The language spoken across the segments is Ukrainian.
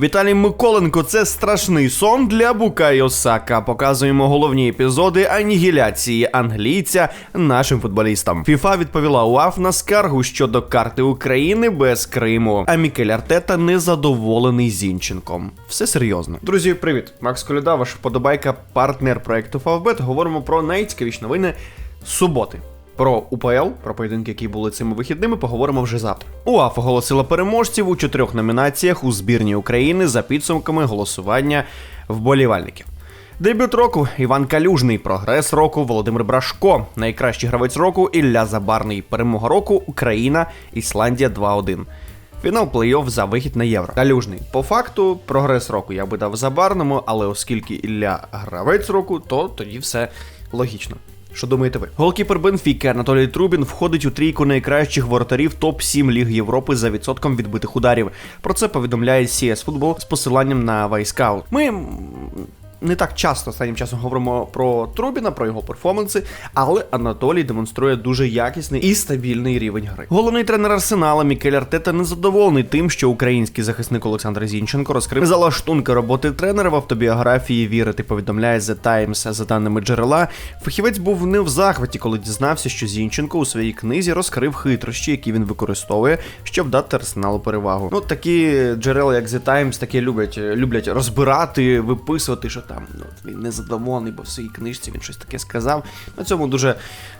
Віталій Миколенко це страшний сон для Букайо Сака. Показуємо головні епізоди анігіляції англійця нашим футболістам. ФІФА відповіла УАФ на скаргу щодо карти України без Криму. А Мікель Артета незадоволений Зінченком. Все серйозно. Друзі, привіт! Макс Коляда, ваш вподобайка, партнер проекту Фавбет. Говоримо про найцікавіші новини суботи. Про УПЛ, про поєдинки, які були цими вихідними, поговоримо вже завтра. УАФ оголосила переможців у чотирьох номінаціях у збірні України за підсумками голосування вболівальників. Дебют року Іван Калюжний, прогрес року Володимир Брашко, найкращий гравець року Ілля Забарний, перемога року Україна, Ісландія 2-1. Фінал плей-офф за вихід на євро. Калюжний. По факту, прогрес року я би дав Забарному, але оскільки Ілля гравець року, то тоді все логічно. Що думаєте ви? Голкіпер Бенфіки Анатолій Трубін входить у трійку найкращих воротарів топ-7 Ліг Європи за відсотком відбитих ударів. Про це повідомляє CS Football з посиланням на Вайскаут. Ми не так часто останнім часом говоримо про Трубіна, про його перформанси, але Анатолій демонструє дуже якісний і стабільний рівень гри. Головний тренер Арсенала Мікель Артета незадоволений тим, що український захисник Олександр Зінченко розкрив залаштунки роботи тренера в автобіографії вірити. Повідомляє The Times за даними джерела. Фахівець був не в захваті, коли дізнався, що Зінченко у своїй книзі розкрив хитрощі, які він використовує, щоб дати арсеналу перевагу. Ну такі джерела, як The Times, такі люблять, люблять розбирати, виписувати, що там ну, от він незадоволений, бо в своїй книжці він щось таке сказав. На цьому дуже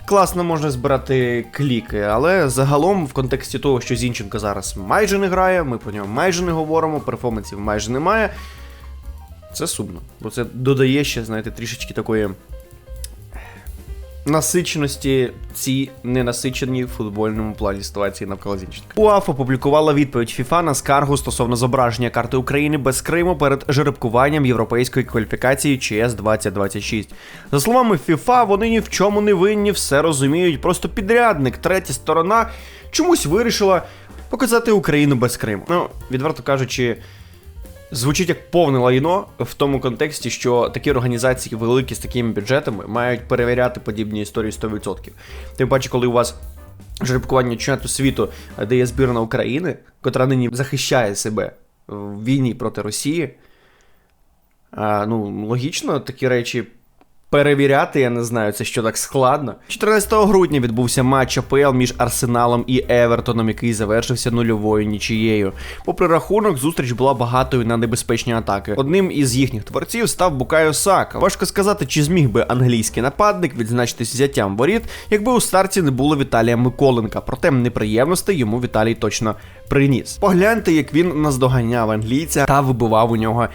класно можна збирати кліки, але загалом, в контексті того, що Зінченко зараз майже не грає, ми про нього майже не говоримо, перформансів майже немає. Це сумно, бо це додає ще, знаєте, трішечки такої насиченості цій ненасиченій в футбольному плані ситуації навколо Зінченка. УАФ опублікувала відповідь ФІФА на скаргу стосовно зображення карти України без Криму перед жеребкуванням європейської кваліфікації ЧС 2026. За словами ФІФА, вони ні в чому не винні, все розуміють. Просто підрядник, третя сторона чомусь вирішила показати Україну без Криму. Ну, відверто кажучи. Звучить як повне лайно в тому контексті, що такі організації великі з такими бюджетами мають перевіряти подібні історії 100%. Тим паче, коли у вас жеребкування чемпіонату світу, де є збірна України, котра нині захищає себе в війні проти Росії. А, ну, логічно такі речі перевіряти, я не знаю, це що так складно. 14 грудня відбувся матч АПЛ між Арсеналом і Евертоном, який завершився нульовою нічією. Попри рахунок, зустріч була багатою на небезпечні атаки. Одним із їхніх творців став Букайо Сака. Важко сказати, чи зміг би англійський нападник відзначитись взяттям воріт, якби у старті не було Віталія Миколенка. Проте неприємностей йому Віталій точно приніс. Погляньте, як він наздоганяв англійця та вибивав у нього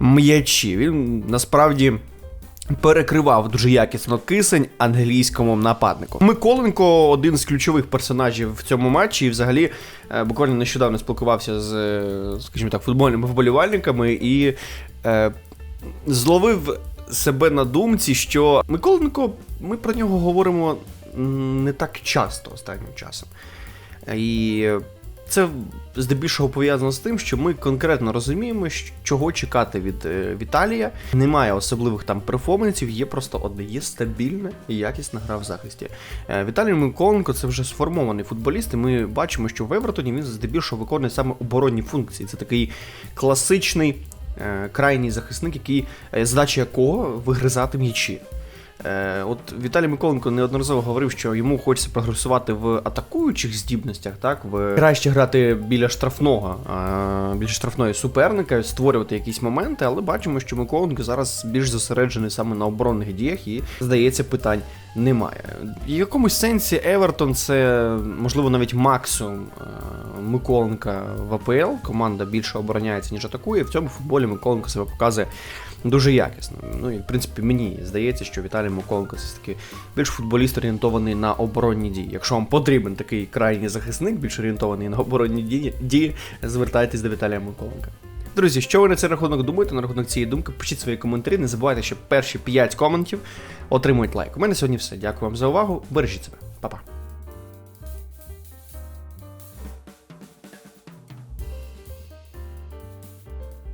м'ячі. Він насправді перекривав дуже якісно кисень англійському нападнику. Миколенко один з ключових персонажів в цьому матчі, і взагалі е, буквально нещодавно спілкувався з, е, скажімо так, футбольними вболівальниками і е, зловив себе на думці, що Миколенко, ми про нього говоримо не так часто останнім часом. І це здебільшого пов'язано з тим, що ми конкретно розуміємо, чого чекати від е, Віталія. Немає особливих там перформансів, є просто одне, є стабільна і якісна гра в захисті. Е, Віталій Миколенко це вже сформований футболіст, і ми бачимо, що в Евертоні він здебільшого виконує саме оборонні функції. Це такий класичний е, крайній захисник, який задача якого вигризати м'ячі. Е, от Віталій Миколенко неодноразово говорив, що йому хочеться прогресувати в атакуючих здібностях, так в краще грати біля штрафного, е, біля штрафної суперника, створювати якісь моменти, але бачимо, що Миколенко зараз більш зосереджений саме на оборонних діях і, здається, питань немає. В якомусь сенсі Евертон це можливо навіть максимум е, Миколенка в АПЛ. Команда більше обороняється, ніж атакує. В цьому футболі Миколенко себе показує дуже якісно. Ну і в принципі мені здається, що Віталій Миколенко це таки більш футболіст орієнтований на оборонні дії. Якщо вам потрібен такий крайній захисник, більш орієнтований на оборонні дії, звертайтесь до Віталія Миколенка. Друзі, що ви на цей рахунок думаєте? На рахунок цієї думки, пишіть свої коментарі. Не забувайте, що перші 5 коментів отримують лайк. У мене сьогодні все. Дякую вам за увагу. Бережіть себе. Па-па.